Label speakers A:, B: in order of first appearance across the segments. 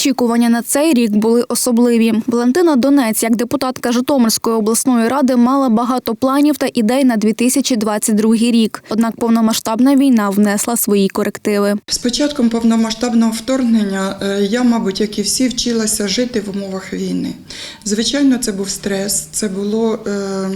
A: Очікування на цей рік були особливі. Валентина Донець, як депутатка Житомирської обласної ради, мала багато планів та ідей на 2022 рік. Однак повномасштабна війна внесла свої корективи.
B: З початком повномасштабного вторгнення е, я, мабуть, як і всі, вчилася жити в умовах війни. Звичайно, це був стрес, це було. Е,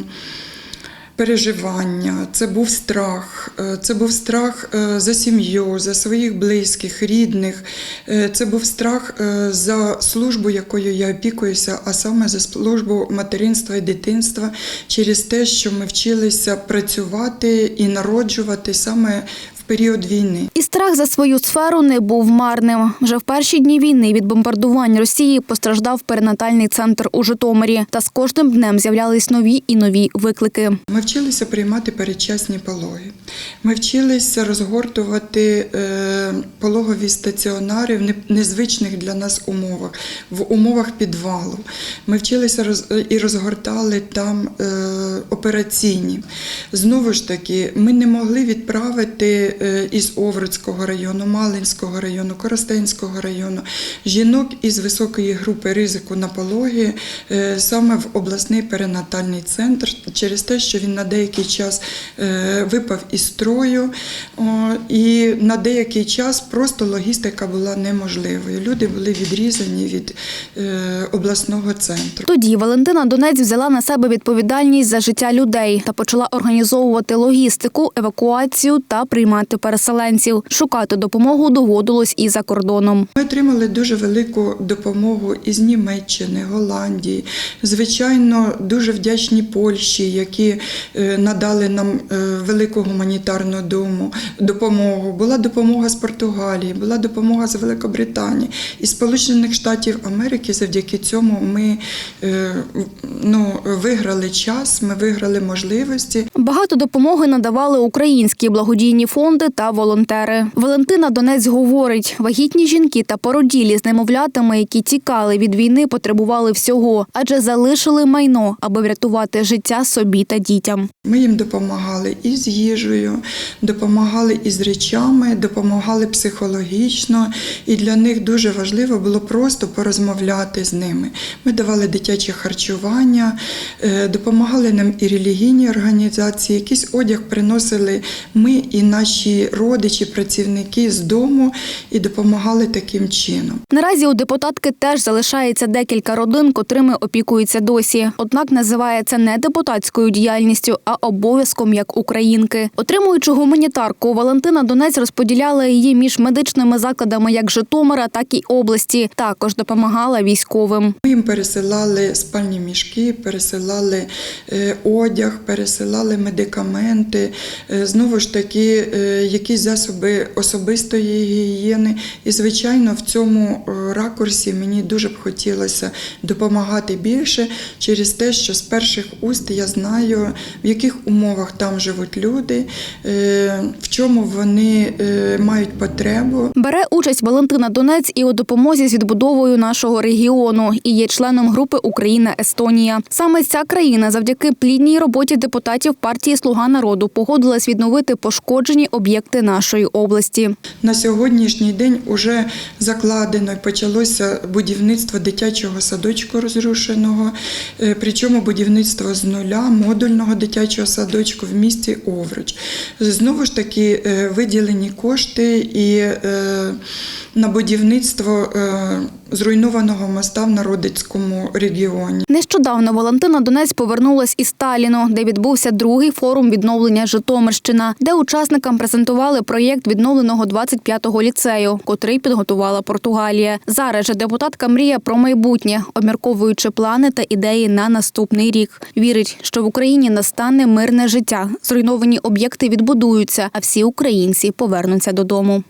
B: Переживання, це був страх, е, це був страх е, за сім'ю, за своїх близьких, рідних. Е, Це був страх за службу, якою я опікуюся, а саме за службу материнства і дитинства, через те, що ми вчилися працювати і народжувати саме період війни.
A: І страх за свою сферу не був марним. Вже в перші дні війни від бомбардувань Росії постраждав перинатальний центр у Житомирі. Та з кожним днем з'являлись нові і нові виклики.
B: Ми вчилися приймати передчасні пологи. Ми вчилися розгортувати е, пологові стаціонари в незвичних для нас умовах, в умовах підвалу. Ми вчилися роз, і розгортали там е, операційні. Знову ж таки, ми не могли відправити е, із Овруцького району, Малинського району, Коростенського району жінок із високої групи ризику на пологи е, саме в обласний перинатальний центр через те, що він на деякий час е, випав із строю, і на деякий час просто логістика була неможливою. Люди були відрізані від обласного центру.
A: Тоді Валентина Донець взяла на себе відповідальність за життя людей та почала організовувати логістику, евакуацію та приймати переселенців. Шукати допомогу доводилось і за кордоном.
B: Ми отримали дуже велику допомогу із Німеччини, Голландії. Звичайно, дуже вдячні Польщі, які е, надали нам е, велику гуманітарну дому, допомогу. Була допомога з Португалії, була допомога з Великобританії і Сполучених Штатів Америки. Завдяки цьому ми е, ну, виграли час, ми виграли можливості.
A: Багато допомоги надавали українські благодійні фонди та волонтери. Валентина Донець говорить: вагітні жінки та породілі з немовлятами, які тікали від війни, потребували всього, адже залишили майно, аби врятувати життя собі та дітям.
B: Ми їм допомагали і з їжею, допомагали і з речами, допомагали психологічно. І для них дуже важливо було просто порозмовляти з ними. Ми давали дитяче харчування, е, допомагали нам і релігійні організації, якийсь одяг приносили ми і наші родичі, працівники з дому і допомагали таким чином.
A: Наразі у депутатки теж залишається декілька родин, котрими опікуються досі. Однак називає це не депутатською діяльністю, а обов'язком як українки. Отримуючи гуманітарку, Валентина Донець розподіляла її між медичними закладами як Житомира, так і області. Також допомагала військовим.
B: Ми їм пересилали спальні мішки, пересилали е, одяг, пересилали медикаменти, е, знову ж таки, е, якісь засоби особистої гігієни. І, звичайно, в цьому е, ракурсі мені дуже б хотілося допомагати більше через те, що з перших уст я знаю, в яких умовах там живуть люди, е, в чому вони е, мають потребу.
A: Бере участь Валентина Донець і у допомозі з відбудовою нашого регіону і є членом групи Україна Естонія. Саме ця країна завдяки плідній роботі депутатів партії Слуга народу погодилась відновити пошкоджені об'єкти нашої області.
B: На сьогоднішній день вже закладено і почалося будівництво дитячого садочку розрушеного, е, причому будівництво з нуля модульного дитячого садочку в місті Овруч. Знову ж таки е, виділені кошти і е, на будівництво зруйнованого моста в Народицькому регіоні.
A: Нещодавно Валентина Донець повернулась із Сталіну, де відбувся другий форум відновлення Житомирщина, де учасникам презентували проєкт відновленого 25-го ліцею, котрий підготувала Португалія. Зараз же депутатка мріє про майбутнє, обмірковуючи плани та ідеї на наступний рік. Вірить, що в Україні настане мирне життя. Зруйновані об'єкти відбудуються, а всі українці повернуться додому.